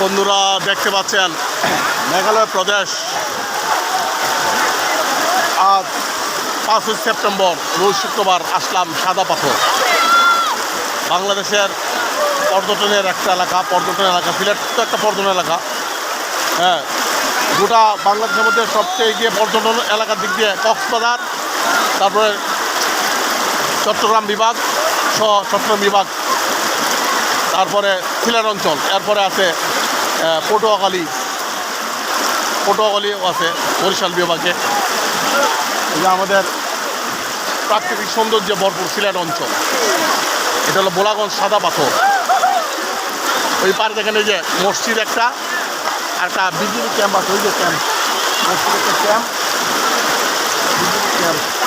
বন্ধুরা, দেখতে পাচ্ছেন, মেঘালয় প্রদেশ। আজ পাঁচই সেপ্টেম্বর, রোজ শুক্রবার আসলাম সাদা পাথর। বাংলাদেশের পর্যটনের একটা এলাকা, পর্যটন এলাকা, সিলেট তো একটা পর্যটন এলাকা। হ্যাঁ গোটা বাংলাদেশের মধ্যে সবচেয়ে এগিয়ে পর্যটন এলাকার দিক দিয়ে কক্সবাজার, তারপরে চট্টগ্রাম বিভাগ সহ চট্টগ্রাম বিভাগ তারপরে সিলেট অঞ্চল, এরপরে আছে পটুয়াখালী। পটুয়াখালীও আছে, বরিশাল বিভাগে। এই আমাদের প্রাকৃতিক সৌন্দর্যে ভরপুর সিলেট অঞ্চল। এটা হলো বোলাগঞ্জ সাদা পাথর। ওই পারে দেখেন এই যে মসজিদ একটা, আর একটা বিজেপি ক্যাম্প আছে, ওই যে ক্যাম্প। মসজিদ একটা ক্যাম্প। BJP camp.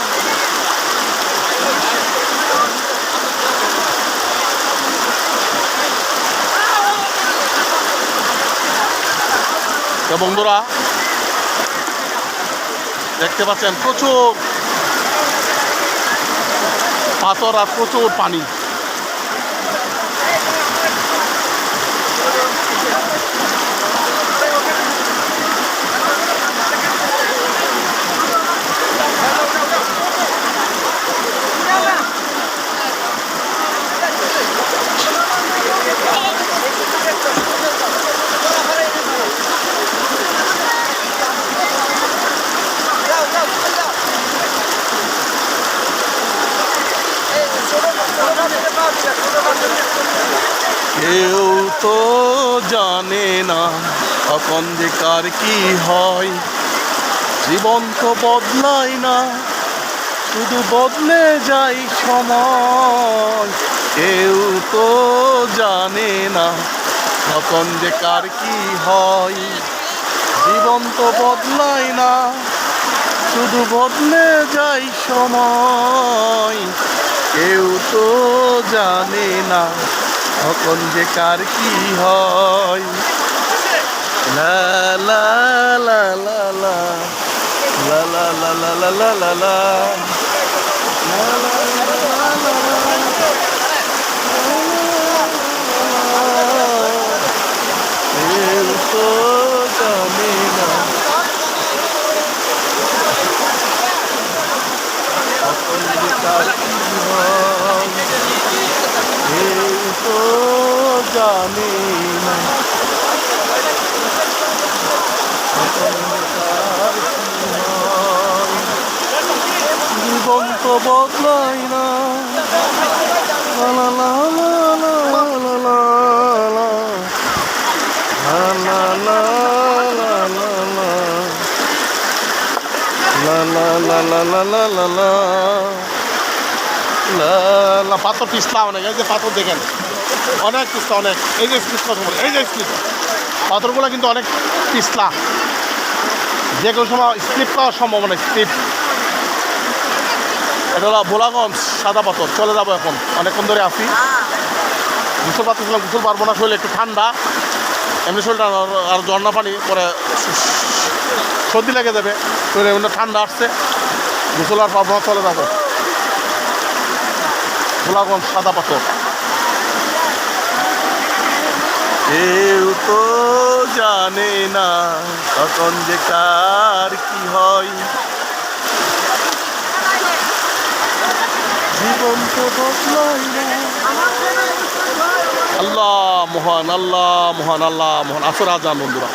বন্ধুরা দেখতে পাচ্ছেন প্রচুর পাথর আর প্রচুর পানি। কেউ তো জানে না কখন যে কার কি হয়। জীবন তো বদলায় না, শুধু বদলে যাই সময়। কেউ তো জানে না কখন যে কার কি হয়। জীবন তো বদলায় না, শুধু বদলে যাই সময়। কেউ তো জানে না কখন যে কার কি হয় লা লা লা লা লা লা লা লা লা লা লা লা লা লা কেউ তো জানে না কখন যে কার কি হয় কেউ তো না হয়। জীবন তো বদলায় না লা লা লা লা লা লা লা লা। লা লা লা লা লা পাথর পিছলা অনেক পাথর দেখেন অনেক পিছলা অনেক। এই যে বলে, এই যে স্লিপ পাথরগুলো কিন্তু অনেক পিছলা। যে কোনো সময় স্লিপ পাওয়ার সম্ভাবনা স্লিপ এটা হলো বোলাগঞ্জ সাদা পাথর, চলে যাব এখন। অনেকক্ষণ ধরে আসি গোসল পাচ্ছিলাম গোসল পারব না, শরীর একটু ঠান্ডা। এমনি শরীরটা আর- ঝর্ণা পানি, পরে সর্দি লেগে যাবে। শরীরে এমনি ঠান্ডা আসছে। গোসল আর পারব না, চলে যাব। গোলাগঞ্জ সাদা পাথর। কেউ তো জানে না তখন যে কার কি হয়। জীবন তো আল্লাহ মহান আল্লাহ মহান আল্লাহ মহান। আসর আজান বন্ধুরা